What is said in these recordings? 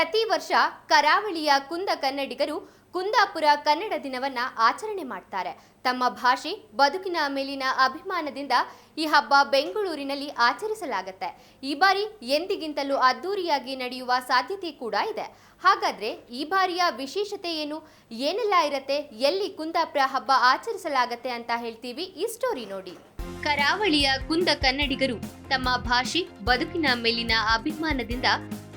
ಪ್ರತಿ ವರ್ಷ ಕರಾವಳಿಯ ಕುಂದ ಕನ್ನಡಿಗರು ಕುಂದಾಪುರ ಕನ್ನಡ ದಿನವನ್ನ ಆಚರಣೆ ಮಾಡ್ತಾರೆ. ತಮ್ಮ ಭಾಷೆ, ಬದುಕಿನ ಮೇಲಿನ ಅಭಿಮಾನದಿಂದ ಈ ಹಬ್ಬ ಬೆಂಗಳೂರಿನಲ್ಲಿ ಆಚರಿಸಲಾಗುತ್ತೆ. ಈ ಬಾರಿ ಎಂದಿಗಿಂತಲೂ ಅದ್ದೂರಿಯಾಗಿ ನಡೆಯುವ ಸಾಧ್ಯತೆ ಕೂಡ ಇದೆ. ಹಾಗಾದ್ರೆ ಈ ಬಾರಿಯ ವಿಶೇಷತೆ ಏನು? ಏನೆಲ್ಲ ಇರತ್ತೆ? ಎಲ್ಲಿ ಕುಂದಾಪುರ ಹಬ್ಬ ಆಚರಿಸಲಾಗತ್ತೆ ಅಂತ ಹೇಳ್ತೀವಿ ಈ ಸ್ಟೋರಿ ನೋಡಿ. ಕರಾವಳಿಯ ಕುಂದ ಕನ್ನಡಿಗರು ತಮ್ಮ ಭಾಷೆ, ಬದುಕಿನ ಮೇಲಿನ ಅಭಿಮಾನದಿಂದ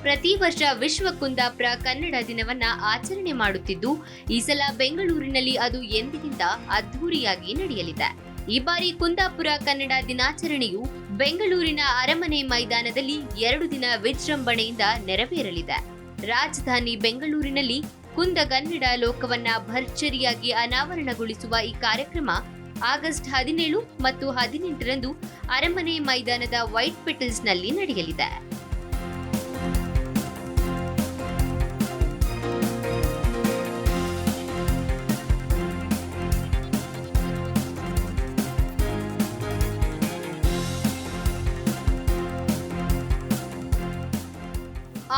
ಪ್ರತಿ ವರ್ಷ ವಿಶ್ವ ಕುಂದಾಪುರ ಕನ್ನಡ ದಿನವನ್ನ ಆಚರಣೆ ಮಾಡುತ್ತಿದ್ದು, ಈ ಸಲ ಬೆಂಗಳೂರಿನಲ್ಲಿ ಅದು ಎಂದಿನಿಂದ ಅದ್ಧೂರಿಯಾಗಿ ನಡೆಯಲಿದೆ. ಈ ಬಾರಿ ಕುಂದಾಪುರ ಕನ್ನಡ ದಿನಾಚರಣೆಯು ಬೆಂಗಳೂರಿನ ಅರಮನೆ ಮೈದಾನದಲ್ಲಿ ಎರಡು ದಿನ ವಿಜೃಂಭಣೆಯಿಂದ ನೆರವೇರಲಿದೆ. ರಾಜಧಾನಿ ಬೆಂಗಳೂರಿನಲ್ಲಿ ಕುಂದಗನ್ನಡ ಲೋಕವನ್ನ ಭರ್ಜರಿಯಾಗಿ ಅನಾವರಣಗೊಳಿಸುವ ಈ ಕಾರ್ಯಕ್ರಮ ಆಗಸ್ಟ್ ಹದಿನೇಳು ಮತ್ತು ಹದಿನೆಂಟರಂದು ಅರಮನೆ ಮೈದಾನದ ವೈಟ್ ಪೆಟಲ್ಸ್ನಲ್ಲಿ ನಡೆಯಲಿದೆ.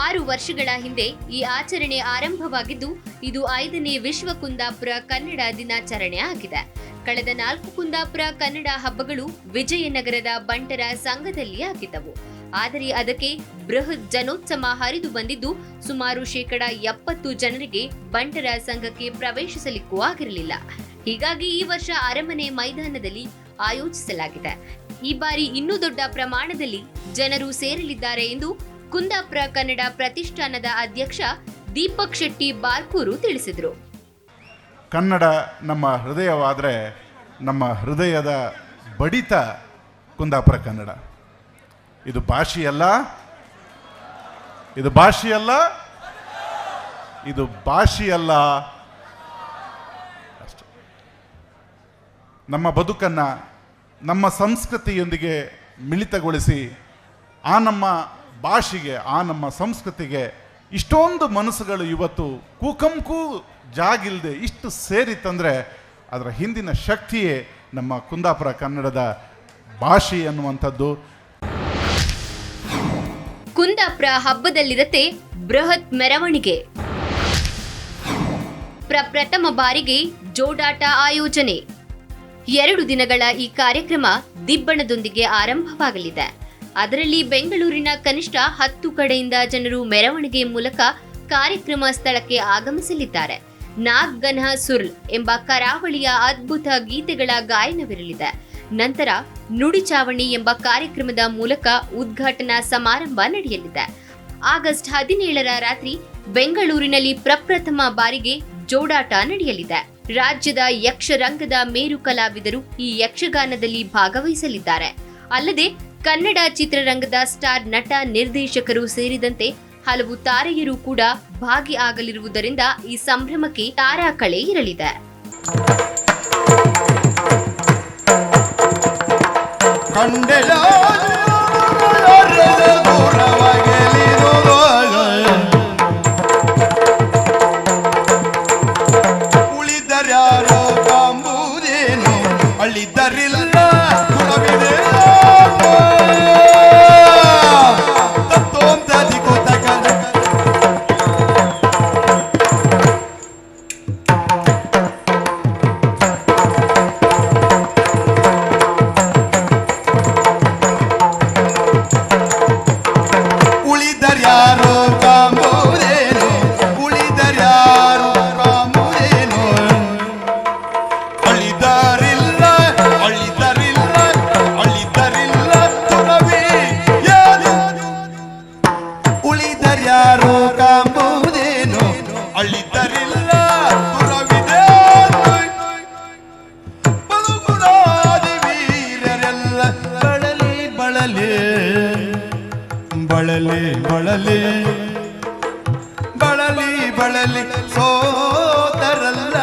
ಆರು ವರ್ಷಗಳ ಹಿಂದೆ ಈ ಆಚರಣೆ ಆರಂಭವಾಗಿದ್ದು, ಇದು ಐದನೇ ವಿಶ್ವ ಕುಂದಾಪುರ ಕನ್ನಡ ದಿನಾಚರಣೆ ಆಗಿದೆ. ಕಳೆದ ನಾಲ್ಕು ಕುಂದಾಪುರ ಕನ್ನಡ ಹಬ್ಬಗಳು ವಿಜಯನಗರದ ಬಂಟರ ಸಂಘದಲ್ಲಿ ಆಗಿದ್ದವು. ಆದರೆ ಅದಕ್ಕೆ ಬೃಹತ್ ಜನೋತ್ಸವ ಹರಿದು ಬಂದಿದ್ದು, ಸುಮಾರು ಶೇಕಡ ಎಪ್ಪತ್ತು ಜನರಿಗೆ ಬಂಟರ ಸಂಘಕ್ಕೆ ಪ್ರವೇಶಿಸಲಿಕ್ಕೂ ಆಗಿರಲಿಲ್ಲ. ಹೀಗಾಗಿ ಈ ವರ್ಷ ಅರಮನೆ ಮೈದಾನದಲ್ಲಿ ಆಯೋಜಿಸಲಾಗಿದೆ. ಈ ಬಾರಿ ಇನ್ನೂ ದೊಡ್ಡ ಪ್ರಮಾಣದಲ್ಲಿ ಜನರು ಸೇರಲಿದ್ದಾರೆ ಎಂದು ಕುಂದಾಪುರ ಕನ್ನಡ ಪ್ರತಿಷ್ಠಾನದ ಅಧ್ಯಕ್ಷ ದೀಪಕ್ ಶೆಟ್ಟಿ ಬಾರ್ಕೂರು ತಿಳಿಸಿದರು. ಕನ್ನಡ ನಮ್ಮ ಹೃದಯವಾದರೆ ನಮ್ಮ ಹೃದಯದ ಬಡಿತ ಕುಂದಾಪುರ ಕನ್ನಡ. ಇದು ಭಾಷೆಯಲ್ಲ ಇದು ಭಾಷೆಯಲ್ಲ ಇದು ಭಾಷೆಯಲ್ಲ ನಮ್ಮ ಬದುಕನ್ನು ನಮ್ಮ ಸಂಸ್ಕೃತಿಯೊಂದಿಗೆ ಮಿಳಿತಗೊಳಿಸಿ ಆ ನಮ್ಮ ಭಾಷೆಗೆ, ಆ ನಮ್ಮ ಸಂಸ್ಕೃತಿಗೆ ಇಷ್ಟೊಂದು ಮನಸ್ಸುಗಳು ಇವತ್ತು ಕೂಕಂಕೂ ಜಾಗಿಲ್ಲದೆ ಇಷ್ಟು ಸೇರಿತ್ತಂದರೆ ಅದರ ಹಿಂದಿನ ಶಕ್ತಿಯೇ ನಮ್ಮ ಕುಂದಾಪುರ ಕನ್ನಡದ ಭಾಷೆ ಅನ್ನುವಂಥದ್ದು. ಕುಂದಾಪುರ ಹಬ್ಬದಲ್ಲಿರತ್ತೆ ಬೃಹತ್ ಮೆರವಣಿಗೆ. ಪ್ರಪ್ರಥಮ ಬಾರಿಗೆ ಜೋಡಾಟ ಆಯೋಜನೆ. ಎರಡು ದಿನಗಳ ಈ ಕಾರ್ಯಕ್ರಮ ದಿಬ್ಬಣದೊಂದಿಗೆ ಆರಂಭವಾಗಲಿದೆ. ಅದರಲ್ಲಿ ಬೆಂಗಳೂರಿನ ಕನಿಷ್ಠ ಹತ್ತು ಕಡೆಯಿಂದ ಜನರು ಮೆರವಣಿಗೆ ಮೂಲಕ ಕಾರ್ಯಕ್ರಮ ಸ್ಥಳಕ್ಕೆ ಆಗಮಿಸಲಿದ್ದಾರೆ. ನಾಗ್ ಗನ್ಹ ಸುರ್ಲ್ ಎಂಬ ಕರಾವಳಿಯ ಅದ್ಭುತ ಗೀತೆಗಳ ಗಾಯನವಿರಲಿದೆ. ನಂತರ ನುಡಿಚಾವಣಿ ಎಂಬ ಕಾರ್ಯಕ್ರಮದ ಮೂಲಕ ಉದ್ಘಾಟನಾ ಸಮಾರಂಭ ನಡೆಯಲಿದೆ. ಆಗಸ್ಟ್ ಹದಿನೇಳರ ರಾತ್ರಿ ಬೆಂಗಳೂರಿನಲ್ಲಿ ಪ್ರಪ್ರಥಮ ಬಾರಿಗೆ ಜೋಡಾಟ ನಡೆಯಲಿದೆ. ರಾಜ್ಯದ ಯಕ್ಷರಂಗದ ಮೇರು ಕಲಾವಿದರು ಈ ಯಕ್ಷಗಾನದಲ್ಲಿ ಭಾಗವಹಿಸಲಿದ್ದಾರೆ. ಅಲ್ಲದೆ ಕನ್ನಡ ಚಿತ್ರರಂಗದ ಸ್ಟಾರ್ ನಟ ನಿರ್ದೇಶಕರು ಸೇರಿದಂತೆ ಹಲವು ತಾರೆಯರು ಕೂಡ ಭಾಗಿಯಾಗಲಿರುವುದರಿಂದ ಈ ಸಂಭ್ರಮಕ್ಕೆ ತಾರಾಕಳೆ ಇರಲಿದೆ ಉಳಿದರ್ಯಾರೋ ಬಳಲಿ ಬಳಲಿ. ಬಳಲಿ ಬಳಲಿ ಸೋದರಲ್ಲ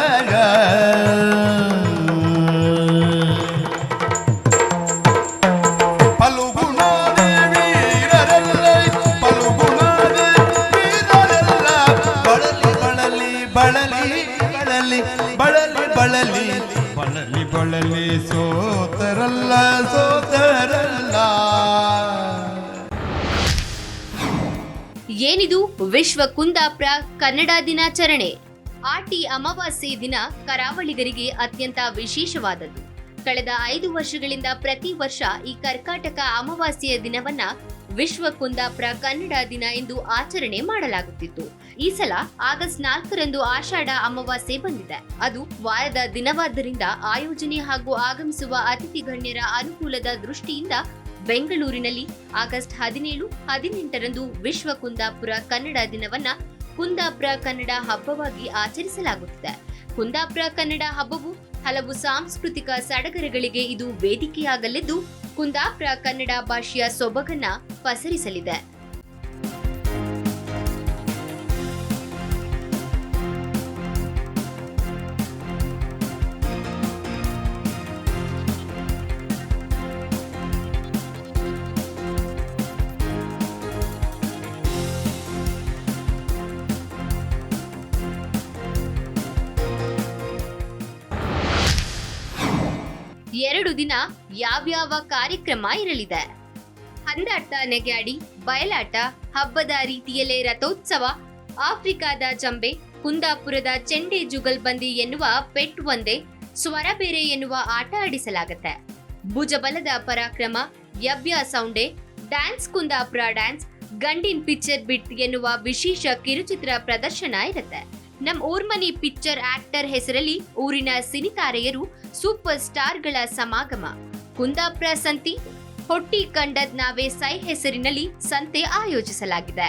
ಬಳಲಿ ಬಳಲಿ ಬಳಲಿ ಬಳಲಿ ಬಳಲಿ ಬಳಲಿ. ಸೋತರಲ್ಲ ಸೋತರ ಏನಿದು? ವಿಶ್ವ ಕುಂದಾಪ್ರ ಕನ್ನಡ ದಿನಾಚರಣೆ. ಆಟಿ ಅಮಾವಾಸ್ಯೆ ದಿನ ಕರಾವಳಿಗರಿಗೆ ಅತ್ಯಂತ ವಿಶೇಷವಾದದ್ದು. ಕಳೆದ ಐದು ವರ್ಷಗಳಿಂದ ಪ್ರತಿ ವರ್ಷ ಈ ಕರ್ಕಾಟಕ ಅಮಾವಾಸ್ಯೆಯ ದಿನವನ್ನ ವಿಶ್ವ ಕುಂದಾಪ್ರ ಕನ್ನಡ ದಿನ ಎಂದು ಆಚರಣೆ ಮಾಡಲಾಗುತ್ತಿತ್ತು. ಈ ಸಲ ಆಗಸ್ಟ್ ನಾಲ್ಕರಂದು ಆಷಾಢ ಅಮಾವಾಸ್ಯೆ ಬಂದಿದೆ. ಅದು ವಾರದ ದಿನವಾದ್ದರಿಂದ ಆಯೋಜನೆ ಹಾಗೂ ಆಗಮಿಸುವ ಅತಿಥಿ ಗಣ್ಯರ ಅನುಕೂಲದ ದೃಷ್ಟಿಯಿಂದ ಬೆಂಗಳೂರಿನಲ್ಲಿ ಆಗಸ್ಟ್ ಹದಿನೇಳು, ಹದಿನೆಂಟರಂದು ವಿಶ್ವ ಕುಂದಾಪುರ ಕನ್ನಡ ದಿನವನ್ನ ಕುಂದಾಪುರ ಕನ್ನಡ ಹಬ್ಬವಾಗಿ ಆಚರಿಸಲಾಗುತ್ತಿದೆ. ಕುಂದಾಪುರ ಕನ್ನಡ ಹಬ್ಬವು ಹಲವು ಸಾಂಸ್ಕೃತಿಕ ಸಡಗರಗಳಿಗೆ ಇದು ವೇದಿಕೆಯಾಗಲಿದ್ದು ಕುಂದಾಪುರ ಕನ್ನಡ ಭಾಷೆಯ ಸೊಬಗನ್ನ ಪಸರಿಸಲಿದೆ. ಎರಡು ದಿನ ಯಾವ್ಯಾವ ಕಾರ್ಯಕ್ರಮ ಇರಲಿದೆ? ಹಂದಾಟ ನೆಗ್ಯಾಡಿ, ಬಯಲಾಟ, ಹಬ್ಬದ ರೀತಿಯಲ್ಲೇ ರಥೋತ್ಸವ, ಆಫ್ರಿಕಾದ ಜಂಬೆ, ಕುಂದಾಪುರದ ಚೆಂಡೆ ಜುಗಲ್ಬಂದಿ ಎನ್ನುವ ಪೆಟ್ ಒಂದೇ, ಸ್ವರ ಬೇರೆ ಎನ್ನುವ ಆಟ ಆಡಿಸಲಾಗತ್ತೆ. ಭುಜಬಲದ ಪರಾಕ್ರಮ, ಯವ್ಯ ಸೌಂಡೆ, ಡ್ಯಾನ್ಸ್ ಕುಂದಾಪುರ ಡ್ಯಾನ್ಸ್, ಗಂಡಿನ್ ಪಿಕ್ಚರ್ ಬಿಟ್ ಎನ್ನುವ ವಿಶೇಷ ಕಿರುಚಿತ್ರ ಪ್ರದರ್ಶನ ಇರುತ್ತೆ. ನಮ್ ಊರ್ಮನಿ ಪಿಕ್ಚರ್ ಆಕ್ಟರ್ ಹೆಸರಲ್ಲಿ ಊರಿನ ಸಿನಿತಾರೆಯರು ಸೂಪರ್ ಸ್ಟಾರ್ಗಳ ಸಮಾಗಮ. ಕುಂದಾಪುರ ಸಂತಿ, ಹೊಟ್ಟಿ ಕಂಡದ್ ನಾವೇ ಸೈ ಹೆಸರಿನಲ್ಲಿ ಸಂತೆ ಆಯೋಜಿಸಲಾಗಿದೆ.